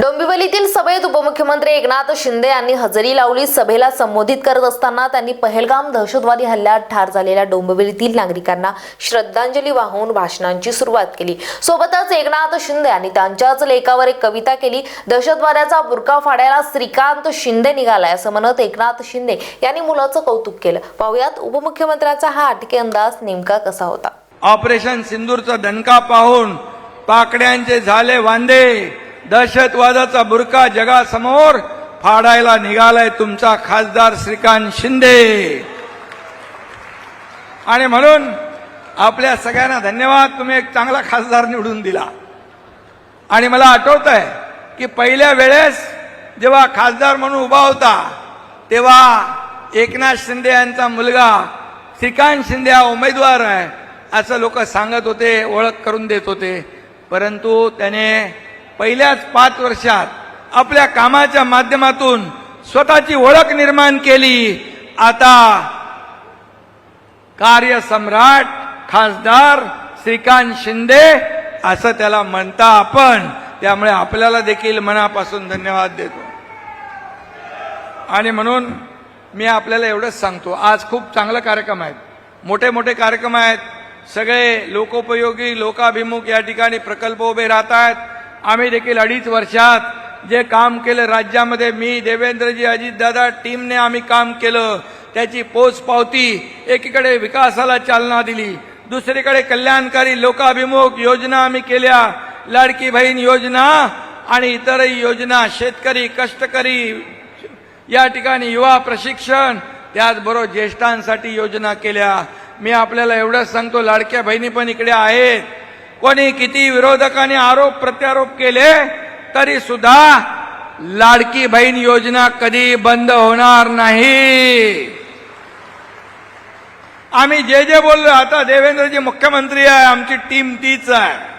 डोंबिवलीतील सभेत उपमुख्यमंत्री एकनाथ शिंदे यांनी हजेरी लावली. सभेला संबोधित करत असताना त्यांनी पहलगाम दहशतवादी हल्ल्यात ठार झालेल्या डोंबिवलीतील नागरिकांना श्रद्धांजली वाहून भाषणांची सुरुवात केली. सोबतच एकनाथ शिंदे यांनी त्यांच्याच लेखावर एक कविता केली. दहशतवाद्याचा बुरका फाडायला श्रीकांत शिंदे निघालाय असं म्हणत एकनाथ शिंदे यांनी मुलाचं कौतुक केलं. पाहुयात उपमुख्यमंत्र्यांचा हा अटके अंदाज नेमका कसा होता. ऑपरेशन सिंदूरचा दणका पाहून पाकड्यांचे झाले वांदे. दहशतवादाचा बुरका जगासमोर फाडायला निघालाय तुमचा खासदार श्रीकांत शिंदे. आणि म्हणून आपल्या सगळ्यांना धन्यवाद तुम्ही एक चांगला खासदार निवडून दिला. आणि मला आठवत आहे की पहिल्या वेळेस जेव्हा खासदार म्हणून उभा होता तेव्हा एकनाथ शिंदे यांचा मुलगा श्रीकांत शिंदे हा उमेदवार आहे असं लोक सांगत होते ओळख करून देत होते. परंतु त्याने पहिल्याच पाच वर्षात आपल्या कामाच्या माध्यमातून स्वतःची ओळख निर्माण केली. आता कार्यसम्राट खासदार श्रीकांत शिंदे असं त्याला म्हणता आपण. त्यामुळे आपल्याला देखील मनापासून धन्यवाद देतो. आणि म्हणून मी आपल्याला एवढंच सांगतो. आज खूप चांगला कार्यक्रम आहेत. मोठे मोठे कार्यक्रम आहेत. सगळे लोकोपयोगी लोकाभिमुख या ठिकाणी प्रकल्प उभे राहत आहेत आम्ही देखील अडीच वर्षात जे काम केलं राज्यामध्ये मी देवेंद्रजी अजितदादा टीमने आम्ही काम केलं. त्याची पोचपावती एकीकडे विकासाला चालना दिली. दुसरीकडे कल्याणकारी लोकाभिमुख योजना आम्ही केल्या. लाडकी बहीण योजना आणि इतरही योजना शेतकरी कष्टकरी या ठिकाणी युवा प्रशिक्षण त्याचबरोबर ज्येष्ठांसाठी योजना केल्या. मी आपल्याला एवढंच सांगतो लाडक्या बहिणी पण इकडे आहेत. कोणी किती विरोधकांनी आरोप प्रत्यारोप केले तरी सुद्धा लाडकी बहीण योजना कधी बंद होणार नाही. आम्ही जे जे बोललो आता देवेंद्रजी मुख्यमंत्री आहे आमची टीम तीच आहे.